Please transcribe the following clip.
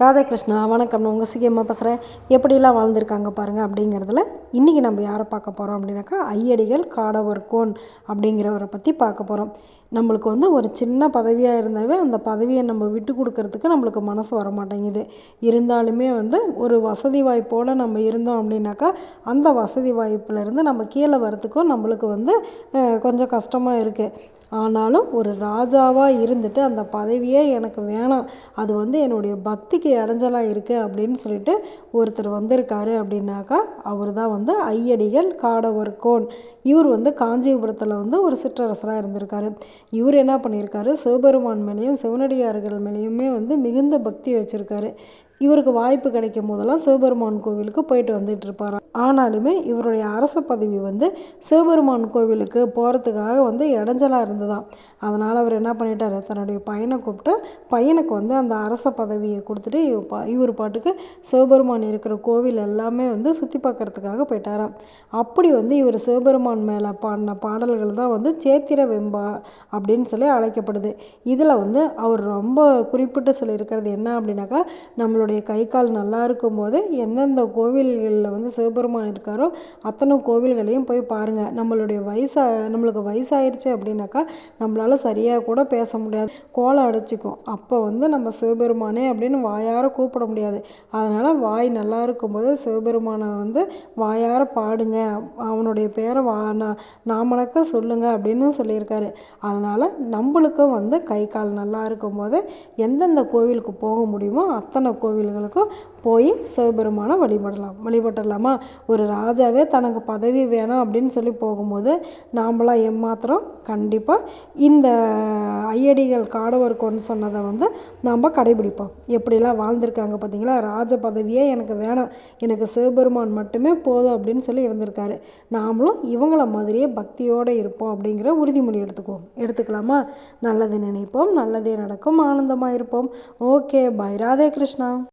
ராதாகிருஷ்ணா வணக்கம். நான் உங்கள் சிகியம்மா பேசுகிறேன் எப்படிலாம் வாழ்ந்திருக்காங்க பாருங்கள் அப்படிங்கிறதுல இன்றைக்கி நம்ம யாரை பார்க்க போகிறோம் அப்படின்னாக்கா ஐயடிகள் காடவர் கோன் அப்படிங்கிறவரை பற்றி பார்க்க போகிறோம் நம்மளுக்கு வந்து ஒரு சின்ன பதவியாக இருந்தாவே அந்த பதவியை நம்ம விட்டு கொடுக்கறதுக்கு நம்மளுக்கு மனசு வர மாட்டேங்குது இருந்தாலுமே வந்து ஒரு வசதி வாய்ப்போடு நம்ம இருந்தோம் அப்படின்னாக்கா அந்த வசதி வாய்ப்புலேருந்து நம்ம கீழே வரத்துக்கும் நம்மளுக்கு வந்து கொஞ்சம் கஷ்டமாக இருக்குது ஆனாலும் ஒரு ராஜாவாக இருந்துட்டு அந்த பதவியே எனக்கு வேணாம். அது வந்து என்னுடைய பக்திக்கு இடைஞ்சலாக இருக்குது அப்படின்னு சொல்லிட்டு ஒருத்தர் வந்திருக்காரு அப்படின்னாக்கா அவர் தான் வந்து ஐயடிகள் காடவர் கோன் இவர் வந்து காஞ்சிபுரத்தில் வந்து ஒரு சிற்றரசராக இருந்திருக்காரு. இவர் என்ன பண்ணியிருக்காரு? சிவபெருமான் மேலேயும் சிவனடியார்கள் மேலேயுமே வந்து மிகுந்த பக்தி வச்சுருக்காரு. இவருக்கு வாய்ப்பு கிடைக்கும் போதெல்லாம் சிவபெருமான் கோவிலுக்கு போயிட்டு வந்துட்டு இருப்பாராம் ஆனாலுமே இவருடைய அரச பதவி வந்து சிவபெருமான் கோவிலுக்கு போகிறதுக்காக வந்து இடைஞ்சலாக இருந்ததாம். அதனால் அவர் என்ன பண்ணிட்டார்? தன்னுடைய பையனை கூப்பிட்டு பையனுக்கு வந்து அந்த அரச பதவியை கொடுத்துட்டு இவ பா- இவர் பாட்டுக்கு சிவபெருமான் இருக்கிற கோவில் எல்லாமே வந்து சுற்றி பார்க்கறதுக்காக போயிட்டாராம். அப்படி வந்து இவர் சிவபெருமான் மேலே பாடின பாடல்கள் தான் வந்து சேத்திர வெம்பா அப்படின்னு சொல்லி அழைக்கப்படுது. இதில் வந்து அவர் ரொம்ப குறிப்பிட்டு சொல்லியிருக்கிறது என்ன அப்படின்னாக்கா நம்மளோட நம்மளுடைய கை கால் நல்லா இருக்கும்போது எந்தெந்த கோவில்களில் வந்து சிவபெருமான் இருக்காரோ அத்தனை கோவில்களையும் போய் பாருங்கள் நம்மளுடைய வயசா நம்மளுக்கு வயசாயிருச்சு அப்படின்னாக்கா நம்மளால் சரியாக கூட பேச முடியாது. கோலம் அடைச்சிக்கும். அப்போ வந்து நம்ம சிவபெருமானே அப்படின்னு வாயார கூப்பிட முடியாது. அதனால் வாய் நல்லா இருக்கும்போது சிவபெருமானை வந்து வாயார பாடுங்க. அவனுடைய பேரை வா நாமனக்க சொல்லுங்க அப்படின்னு சொல்லியிருக்காரு. அதனால் நம்மளுக்கும் வந்து கை கால் நல்லா இருக்கும்போது எந்தெந்த கோவிலுக்கு போக முடியுமோ அத்தனை கோவில் கோவில்களுக்கும் போய் சிவபெருமானை வழிபடலாம். வழிபட்டுடலாமா? ஒரு ராஜாவே தனக்கு பதவி வேணாம் அப்படின்னு சொல்லி போகும்போது நாம்பளாம் ஏமாத்திரம் கண்டிப்பாக இந்த ஐயடிகள் காடவர் கொண்டு சொன்னதை வந்து நாம் கடைபிடிப்போம். எப்படிலாம் வாழ்ந்திருக்காங்க பார்த்தீங்களா? ராஜ பதவியே எனக்கு வேணாம். எனக்கு சிவபெருமான் மட்டுமே போதும் அப்படின்னு சொல்லி இருந்திருக்காரு. நாமளும் இவங்கள மாதிரியே பக்தியோடு இருப்போம் அப்படிங்கிற உறுதிமொழி எடுத்துக்குவோம். எடுத்துக்கலாமா? நல்லது நினைப்போம் நல்லதே நடக்கும் ஆனந்தமாக இருப்போம். Okay bye. ராதே கிருஷ்ணா.